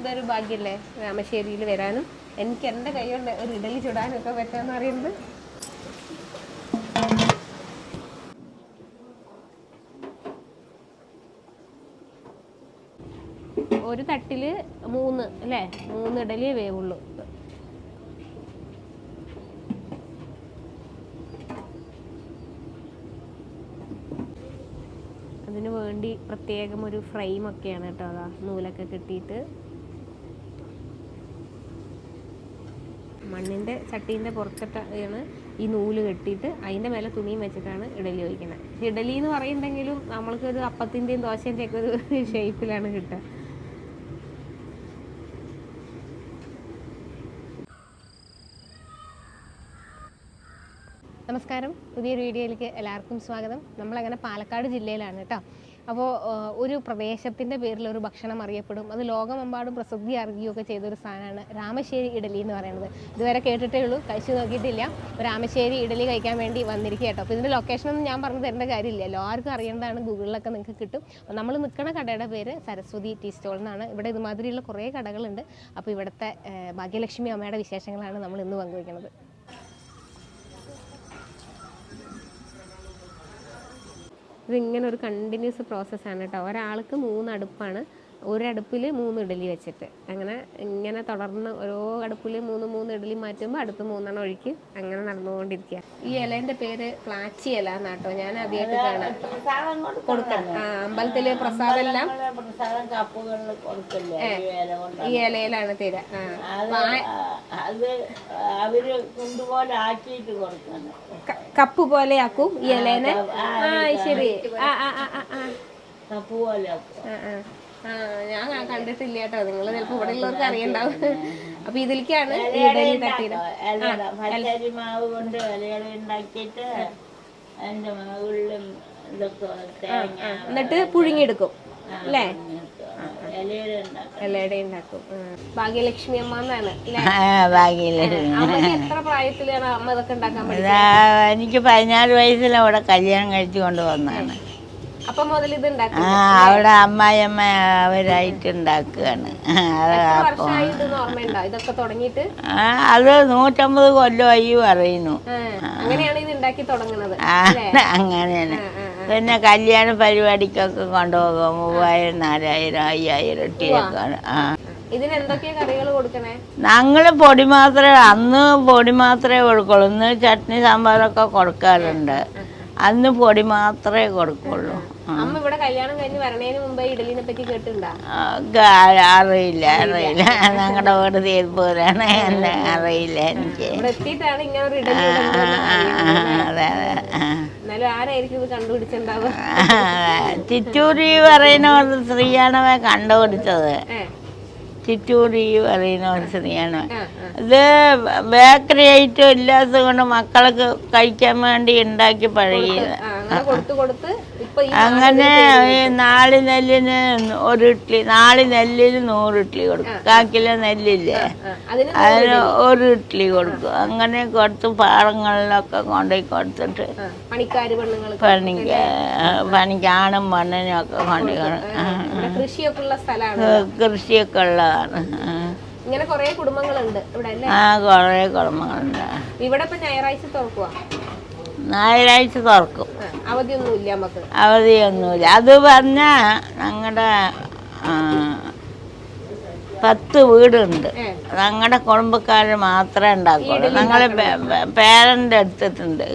ഇതൊരു ഭാഗ്യല്ലേ രാമശ്ശേരിയിൽ വരാനും? എനിക്ക് എന്റെ കൈ കൊണ്ട് ഒരു ഇഡലി ഒക്കെ പറ്റുമെന്ന് പറയുന്നത് ഒരു തട്ടിൽ മൂന്ന് അല്ലേ? മൂന്ന് ഇഡലിയേ വേവുള്ളൂ. അതിനു വേണ്ടി പ്രത്യേകം ഒരു ഫ്രെയിം ഒക്കെയാണ് കേട്ടോ അതാ നൂലൊക്കെ കെട്ടിയിട്ട്. മണ്ണിന്റെ ചട്ടീന്റെ പുറത്തിട്ടാണ് ഈ നൂൽ കെട്ടിയിട്ട് അതിന്റെ മേലെ തുണിയും വെച്ചിട്ടാണ് ഇഡലി ഒഴിക്കുന്നത്. ഇഡലി എന്ന് പറയുന്നുണ്ടെങ്കിലും നമ്മൾക്കൊരു അപ്പത്തിന്റെയും ദോശേന്റെയൊക്കെ ഒരു ഷേപ്പിലാണ് കിട്ടുക. നമസ്കാരം. പുതിയൊരു വീഡിയോയിലേക്ക് എല്ലാവർക്കും സ്വാഗതം. നമ്മളങ്ങനെ പാലക്കാട് ജില്ലയിലാണ് കേട്ടോ. അപ്പോൾ ഒരു പ്രദേശത്തിന്റെ പേരിൽ ഒരു ഭക്ഷണം അറിയപ്പെടും. അത് ലോകമെമ്പാടും പ്രസിദ്ധി അറിയുകയൊക്കെ ചെയ്തൊരു സാധനമാണ് രാമശ്ശേരി ഇഡലി എന്ന് പറയുന്നത്. ഇതുവരെ കേട്ടിട്ടേ ഉള്ളൂ. കഴിച്ചു നോക്കിയിട്ടില്ല. രാമശ്ശേരി ഇഡലി കഴിക്കാൻ വേണ്ടി വന്നിരിക്കുക കേട്ടോ. അപ്പോൾ ഇതിന്റെ ലൊക്കേഷനൊന്നും ഞാൻ പറഞ്ഞു തരേണ്ട കാര്യമില്ല. എല്ലാവർക്കും അറിയേണ്ടതാണ്. ഗൂഗിളിലൊക്കെ നിങ്ങൾക്ക് കിട്ടും. അപ്പോൾ നമ്മൾ നിൽക്കുന്ന കടയുടെ പേര് സരസ്വതി ടീ സ്റ്റോൾ എന്നാണ്. ഇവിടെ ഇതുമാതിരിയുള്ള കുറേ കടകളുണ്ട്. അപ്പോൾ ഇവിടുത്തെ ഭാഗ്യലക്ഷ്മി അമ്മയുടെ വിശേഷങ്ങളാണ് നമ്മൾ ഇന്ന് പങ്കുവയ്ക്കുന്നത് ഇതിങ്ങനെ ഒരു കണ്ടിന്യൂസ് പ്രോസസ്സാണ് കേട്ടോ. ഒരാൾക്ക് മൂന്ന് അടുപ്പാണ് ഒരു അടുപ്പിൽ മൂന്ന് ഇഡലി വെച്ചിട്ട്. അങ്ങനെ ഇങ്ങനെ തുടർന്ന് ഓരോ അടുപ്പിൽ മൂന്ന് മൂന്ന് ഇഡലി മാറ്റുമ്പോൾ അടുത്ത് മൂന്നെണ്ണം ഒഴിക്ക് അങ്ങനെ നടന്നുകൊണ്ടിരിക്കുക ഈ ഇലേന്റെ പേര് പ്ലാച്ചി ഇല എന്നാട്ടോ ഞാൻ ആദ്യമായിട്ട് കാണാം. കൊടുക്കാം. ആ അമ്പലത്തിലെ പ്രസാദം എല്ലാം നമ്മളെ പ്രസാദം കപ്പുകളിൽ കൊടുക്കില്ലേ? ഈ ഇലയിലാണ് തരാ കപ്പ് പോലെ ആക്കും ഈ ഇലേനെ. ആ ശരി. ആ ആ ആ ആ ആ. കപ്പ് പോലെ ആക്കും. ആ, ആ. ആ, ഞാൻ കണ്ടിട്ടില്ല കേട്ടോ. നിങ്ങൾ ചിലപ്പോ ഇവിടെ ഉള്ളവർക്ക് അറിയണ്ടാവും. അപ്പൊ ഇതിലേക്കാണ് ഇഡലി തട്ടിയത് മാവ് കൊണ്ട് ഇലയുടെ ഉണ്ടാക്കിയിട്ട് അതിന്റെ മുകളിലും ഇതൊക്കെ തേങ്ങ എന്നിട്ട് പുഴുങ്ങിയെടുക്കും. അല്ലേ? ഇലയുടെ ഉണ്ടാക്കും. ഭാഗ്യലക്ഷ്മി അമ്മ എന്നാണ് അല്ലേ? എത്ര പ്രായത്തിലാണ് അമ്മ ഇതൊക്കെ ഉണ്ടാക്കാൻ പഠിച്ചത്? എനിക്ക് പതിനാല് വയസ്സിൽ അവിടെ കല്യാണം കഴിച്ചു കൊണ്ട് വന്നതാണ്. അപ്പൊ മുതൽ ഇത് ഉണ്ടാക്കും. ആ അവിടെ അമ്മായിയമ്മ അവരായിട്ട് ഉണ്ടാക്കുകയാണ്. അത് ഓർമ്മയുണ്ടോ? ഇതൊക്കെ തുടങ്ങിയിട്ട്? ആ, അത് നൂറ്റമ്പത് കൊല്ലമായി പറയുന്നു. ആ, അങ്ങനെയാണ് ഇത് ഉണ്ടാക്കി തുടങ്ങുന്നത്. ആ, അങ്ങനെയാണ്. പിന്നെ കല്യാണ പരിപാടിക്കൊക്കെ കൊണ്ടുപോകും. മൂവായിരം നാലായിരം അയ്യായിരം ഇട്ടിയൊക്കെ ആ. ഇതിന് എന്തൊക്കെയാ കറികൾ കൊടുക്കണേ? ഞങ്ങൾ പൊടി മാത്രമേ അന്ന് പൊടി മാത്രമേ കൊടുക്കുള്ളൂ. ഇന്ന് ചട്നി സാമ്പാറൊക്കെ കൊടുക്കാറുണ്ട്. അന്ന് പൊടി മാത്രമേ കൊടുക്കുള്ളൂ. അമ്മ ഇവിടെ കല്യാണം കഴിഞ്ഞ് വരണേന് മുമ്പേ ഇഡലിനെ പറ്റി കേട്ടിട്ടുണ്ടോ? അറിയില്ല അറിയില്ല. ഞങ്ങളുടെ വീട് തീർപ്പൂരാണ്. എന്നെ അറിയില്ല എനിക്ക്. എത്തിയിട്ടാണ് ഇങ്ങനെ ഒരു ഇഡലി അതെ അതെ ചിറ്റൂരി പറയുന്ന ഒരു സ്ത്രീയാണ് കണ്ടുപിടിച്ചത്. ചിറ്റൂരി പറയുന്ന ആ ഇത് ബേക്കറി ഐറ്റം ഇല്ലാത്തത് കൊണ്ട് മക്കൾക്ക് കഴിക്കാൻ വേണ്ടി ഉണ്ടാക്കി പഴകിയത്. കൊടുത്ത് കൊടുത്ത് അങ്ങനെ ഈ നാല് നെല്ലിന് ഒരു ഇഡ്ലി നാല് നെല്ലിന് നൂറ് ഇഡ്ലി കൊടുക്കും. കാ കിലോ നെല്ലില്ലേ? അതിന് ഒരു ഇഡ്ലി കൊടുക്കും. അങ്ങനെ കൊടുത്ത് പാടങ്ങളിലൊക്കെ കൊണ്ടുപോയി കൊടുത്തിട്ട് പണിക്ക് പണിക്ക് ആണും പെണ്ണിനും ഒക്കെ കൊണ്ടുപോയി കൃഷിയൊക്കെ ഉള്ള സ്ഥലമാണ്. കൃഷിയൊക്കെ ഉള്ളതാണ്. ഇങ്ങനെ കുറെ കുടുംബങ്ങളുണ്ട് ഇവിടെ ആ കുറെ കുടുംബങ്ങളുണ്ട്. ഇവിടെ ഇപ്പൊ ഞായറാഴ്ച തുറക്കുക ഞായറാഴ്ച തുറക്കും. അവധിയൊന്നും ഇല്ല നമുക്ക് അവധിയൊന്നുമില്ല. അത് പറഞ്ഞാൽ ഞങ്ങളുടെ പത്ത് വീടുണ്ട്. ഞങ്ങളുടെ കുടുംബക്കാർ മാത്രമേ ഉണ്ടാക്കുള്ളൂ. ഞങ്ങൾ പേരന്റ് എടുത്തിട്ടുണ്ട്.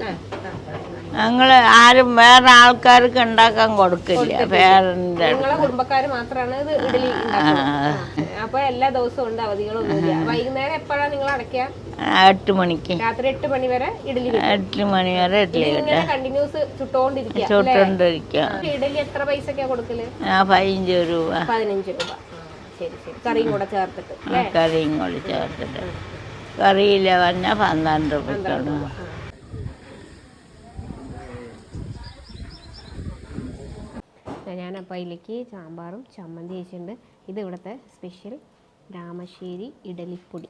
ഞങ്ങൾ ആരും വേറെ ആൾക്കാർക്ക് ഉണ്ടാക്കാൻ കൊടുക്കില്ല. പേരന്റെ നിങ്ങളെ കുടുംബക്കാര് മാത്രമാണ് ഇത് ഇഡലി അപ്പൊ എല്ലാ ദിവസവും ഉണ്ട് അവധികളൊന്നുമില്ല. വൈകുന്നേരം എപ്പോഴാണ് നിങ്ങൾ അടയ്ക്കുക എട്ട് മണിക്ക്. രാത്രി എട്ട് മണി വരെ ഇഡലി എട്ട് മണി വരെ ഇഡ്ഡലി ഇങ്ങനെ കണ്ടിന്യൂസ് ചുട്ടോണ്ടിരിക്കുക ചുട്ടുകൊണ്ടിരിക്കുക ഇഡലി എത്ര പൈസക്കാ കൊടുക്കൽ? ആ പതിനഞ്ച് രൂപ. പതിനഞ്ച് രൂപ. ശരി ശരി. കറിയും കൂടെ ചേർത്തിട്ട് കറിയും കൂടി ചേർത്തിട്ട്. കറിയില്ല പറഞ്ഞാൽ പന്ത്രണ്ട് രൂപയ്ക്കുള്ളൂ ഞാനപ്പോൾ അതിലേക്ക് സാമ്പാറും ചമ്മന്തി വെച്ചിട്ടുണ്ട്. ഇത് ഇവിടുത്തെ സ്പെഷ്യൽ രാമശ്ശേരി ഇഡലിപ്പൊടി.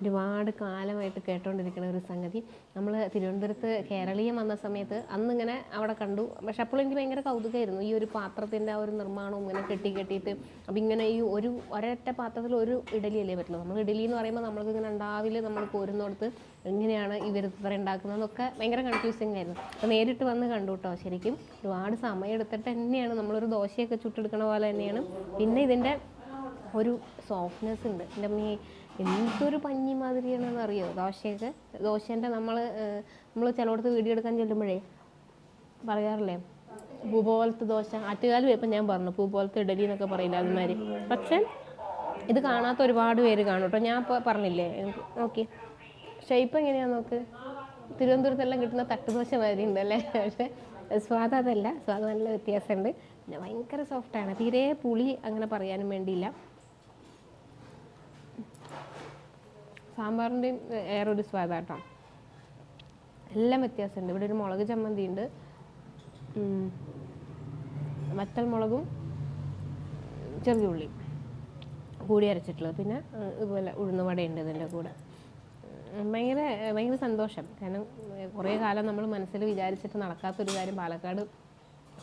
ഒരുപാട് കാലമായിട്ട് കേട്ടോണ്ടിരിക്കുന്ന ഒരു സംഗതി. നമ്മൾ തിരുവനന്തപുരത്ത് കേരളീയം വന്ന സമയത്ത് അന്നിങ്ങനെ അവിടെ കണ്ടു. പക്ഷെ അപ്പോൾ എനിക്ക് ഭയങ്കര കൗതുകമായിരുന്നു. ഈ ഒരു പാത്രത്തിന്റെ ആ ഒരു നിർമ്മാണവും ഇങ്ങനെ കെട്ടി കെട്ടിയിട്ട് അപ്പം ഇങ്ങനെ ഈ ഒരു ഒരൊറ്റ പാത്രത്തിൽ ഒരു ഇഡലി അല്ലേ പറ്റുള്ളൂ. നമ്മൾ ഇഡലി എന്ന് പറയുമ്പോൾ നമ്മൾക്ക് ഇങ്ങനെ ഉണ്ടാവിൽ നമ്മൾ കോരുന്നിടത്ത് എങ്ങനെയാണ് ഇവർ ഇത്ര ഉണ്ടാക്കുന്നതെന്നൊക്കെ ഭയങ്കര കൺഫ്യൂസിങ് ആയിരുന്നു. അപ്പോൾ നേരിട്ട് വന്ന് കണ്ടു കേട്ടോ ശരിക്കും ഒരുപാട് സമയം എടുത്തിട്ട് തന്നെയാണ് നമ്മളൊരു ദോശയൊക്കെ ചുട്ടെടുക്കണ പോലെ തന്നെയാണ്. പിന്നെ ഇതിന്റെ ഒരു സോഫ്റ്റ്നെസ് ഉണ്ട്. എന്റെ അമ്മയെ എന്തൊരു പഞ്ഞി മാതിരിയാണെന്ന് അറിയോ? ദോശയൊക്കെ ദോശേന്റെ നമ്മൾ നമ്മൾ ചിലയിടത്ത് വീഡിയോ എടുക്കാൻ ചെല്ലുമ്പോഴേ പറയാറില്ലേ? പൂ പോലത്തെ ദോശ. ആറ്റുകാൽ ഇപ്പം ഞാൻ പറഞ്ഞു പൂ പോലത്തെ ഇഡലി എന്നൊക്കെ പറയില്ല അതുമാതിരി പക്ഷേ ഇത് കാണാത്ത ഒരുപാട് പേര് കാണും കേട്ടോ. ഞാൻ ഇപ്പോൾ പറഞ്ഞില്ലേ? ഓക്കെ ഷേപ്പ് എങ്ങനെയാണ് നോക്ക്? തിരുവനന്തപുരത്തെല്ലാം കിട്ടുന്ന തട്ടുദോശ മാതിരി ഉണ്ടല്ലേ പക്ഷേ സ്വാദ് അതല്ല. സ്വാദ് നല്ല വ്യത്യാസമുണ്ട്. പിന്നെ ഭയങ്കര സോഫ്റ്റാണ് തീരെ പുളി അങ്ങനെ പറയാനും വേണ്ടിയില്ല. സാമ്പാറിന്റെയും ഏറെ ഒരു സ്വാദാട്ടോ. എല്ലാം വ്യത്യാസമുണ്ട്. ഇവിടെ ഒരു മുളക് ചമ്മന്തി ഉണ്ട് വറ്റൽ മുളകും ചെറിയ ഉള്ളിയും കൂടി അരച്ചിട്ടുള്ളത്. പിന്നെ ഇതുപോലെ ഉഴുന്നുവടയുണ്ട് ഇതിന്റെ കൂടെ. ഭയങ്കര ഭയങ്കര സന്തോഷം. കാരണം കുറേ കാലം നമ്മൾ മനസ്സിൽ വിചാരിച്ചിട്ട് നടക്കാത്തൊരു കാര്യം പാലക്കാട്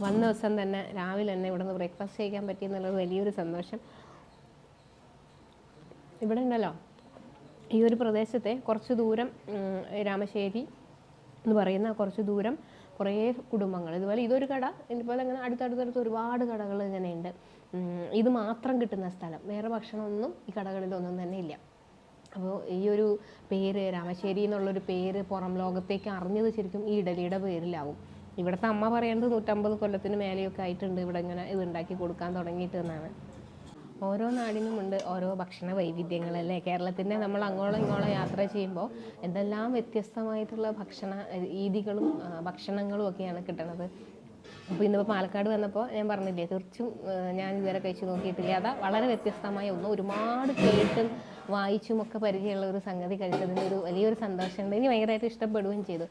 വന്ന ദിവസം തന്നെ രാവിലെ തന്നെ ഇവിടെ നിന്ന് ബ്രേക്ക്ഫാസ്റ്റ് കഴിക്കാൻ പറ്റിയെന്നുള്ളത് വലിയൊരു സന്തോഷം. ഇവിടെ ഉണ്ടല്ലോ? ഈ ഒരു പ്രദേശത്തെ കുറച്ച് ദൂരം രാമശ്ശേരി എന്ന് പറയുന്ന കുറച്ച് ദൂരം കുറേ കുടുംബങ്ങൾ. ഇതുപോലെ ഇതൊരു കട ഇതുപോലെ അങ്ങനെ അടുത്തടുത്തടുത്ത് ഒരുപാട് കടകൾ ഇങ്ങനെയുണ്ട് ഇത് മാത്രം കിട്ടുന്ന സ്ഥലം. വേറെ ഭക്ഷണമൊന്നും ഈ കടകളിലൊന്നും തന്നെ ഇല്ല. അപ്പോൾ ഈ ഒരു പേര് രാമശ്ശേരി എന്നുള്ളൊരു പേര് പുറം ലോകത്തേക്ക് അറിഞ്ഞത് ശരിക്കും ഈ ഇഡലിയുടെ പേരിലാവും. ഇവിടുത്തെ അമ്മ പറയേണ്ടത് നൂറ്റമ്പത് കൊല്ലത്തിന് മേലെയൊക്കെ ആയിട്ടുണ്ട് ഇവിടെ ഇങ്ങനെ ഇത് ഉണ്ടാക്കി കൊടുക്കാൻ തുടങ്ങിയിട്ട് എന്നാണ്. ഓരോ നാടിനുമുണ്ട് ഓരോ ഭക്ഷണ വൈവിധ്യങ്ങളല്ലേ കേരളത്തിന്റെ നമ്മൾ അങ്ങോളം ഇങ്ങോളം യാത്ര ചെയ്യുമ്പോൾ എന്തെല്ലാം വ്യത്യസ്തമായിട്ടുള്ള ഭക്ഷണ രീതികളും ഭക്ഷണങ്ങളും ഒക്കെയാണ് കിട്ടണത്. അപ്പോൾ ഇന്നിപ്പോൾ പാലക്കാട് വന്നപ്പോൾ ഞാൻ പറഞ്ഞില്ലേ തീർച്ചും ഞാൻ ഇതുവരെ കഴിച്ചു നോക്കിയിട്ടില്ല. അതാ വളരെ വ്യത്യസ്തമായ ഒന്ന്. ഒരുപാട് കേട്ടും വായിച്ചും ഒക്കെ പരിചയമുള്ള ഒരു സംഗതി കഴിച്ചതിന്റെ ഒരു വലിയൊരു സന്തോഷമുണ്ട്. എനിക്ക് ഭയങ്കരമായിട്ട് ഇഷ്ടപ്പെടുകയും ചെയ്തു.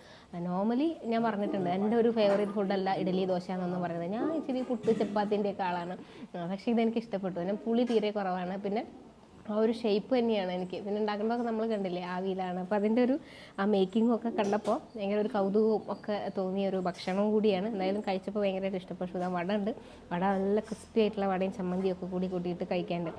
നോർമലി ഞാൻ പറഞ്ഞിട്ടുണ്ട് എന്റെ ഒരു ഫേവറേറ്റ് ഫുഡല്ല ഇഡലി ദോശ എന്നൊന്നും പറയുന്നത്. ഞാൻ ഇച്ചിരി പുട്ട് ചപ്പാത്തിന്റെ ഒക്കെ ആളാണ്. പക്ഷേ ഇതെനിക്ക് ഇഷ്ടപ്പെട്ടു. പിന്നെ പുളി തീരെ കുറവാണ്. പിന്നെ ആ ഒരു ഷേപ്പ് തന്നെയാണ് എനിക്ക്. പിന്നെ ഉണ്ടാക്കുമ്പോഴൊക്കെ നമ്മൾ കണ്ടില്ലേ ആവിയിലാണ്. അപ്പോൾ അതിന്റെ ഒരു ആ മേക്കിങ്ങും ഒക്കെ കണ്ടപ്പോൾ ഭയങ്കര ഒരു കൗതുകവും ഒക്കെ തോന്നിയ ഒരു ഭക്ഷണവും കൂടിയാണ്. എന്തായാലും കഴിച്ചപ്പോൾ ഭയങ്കരമായിട്ട് ഇഷ്ടപ്പെട്ടു. വട ഉണ്ട്. വട നല്ല ക്രിസ്പി ആയിട്ടുള്ള വടയും ചമ്മന്തിയും ഒക്കെ കൂടി കൂട്ടിയിട്ട് കഴിക്കാണ്ട്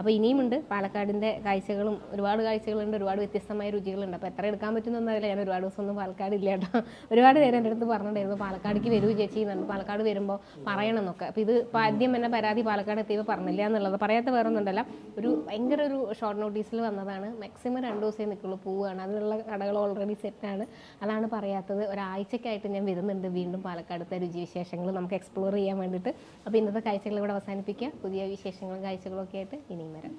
അപ്പോൾ ഇനിയുമുണ്ട് പാലക്കാടിന്റെ കാഴ്ചകളും ഒരുപാട് കാഴ്ചകളുണ്ട് ഒരുപാട് വ്യത്യസ്തമായ രുചികളുണ്ട്. അപ്പോൾ എത്ര എടുക്കാൻ പറ്റുന്നൊന്നുമല്ല ഞാൻ ഒരുപാട് ദിവസം ഒന്നും പാലക്കാട് ഇല്ല കേട്ടോ. ഒരുപാട് പേര് എന്റെ അടുത്ത് പറഞ്ഞിട്ടുണ്ടായിരുന്നു പാലക്കാടേക്ക് വരൂ ചേച്ചി എന്നുണ്ട് പാലക്കാട് വരുമ്പോൾ പറയണം എന്നൊക്കെ അപ്പോൾ ഇത് ആദ്യം എന്നെ പരാതി പാലക്കാട് എത്തിയപ്പോൾ പറഞ്ഞില്ല എന്നുള്ളത്. പറയാത്ത വേറെ ഒന്നുണ്ടല്ല ഒരു ഭയങ്കര ഒരു ഷോർട്ട് നോട്ടീസിൽ വന്നതാണ്. മാക്സിമം രണ്ട് ദിവസമേ നിൽക്കുള്ളൂ പോവുകയാണ്. അതിനുള്ള കടകൾ ഓൾറെഡി സെറ്റാണ് അതാണ് പറയാത്തത്. ഒരാഴ്ചക്കായിട്ട് ഞാൻ വരുന്നുണ്ട് വീണ്ടും പാലക്കാടത്തെ രുചിവിശേഷങ്ങൾ. നമുക്ക് എക്സ്പ്ലോർ ചെയ്യാൻ വേണ്ടിയിട്ട്. അപ്പോൾ ഇന്നത്തെ കാഴ്ചകൾ ഇവിടെ അവസാനിപ്പിക്കുക പുതിയ വിശേഷങ്ങളും കാഴ്ചകളും ഒക്കെ ആയിട്ട് ഇനിയും വരാം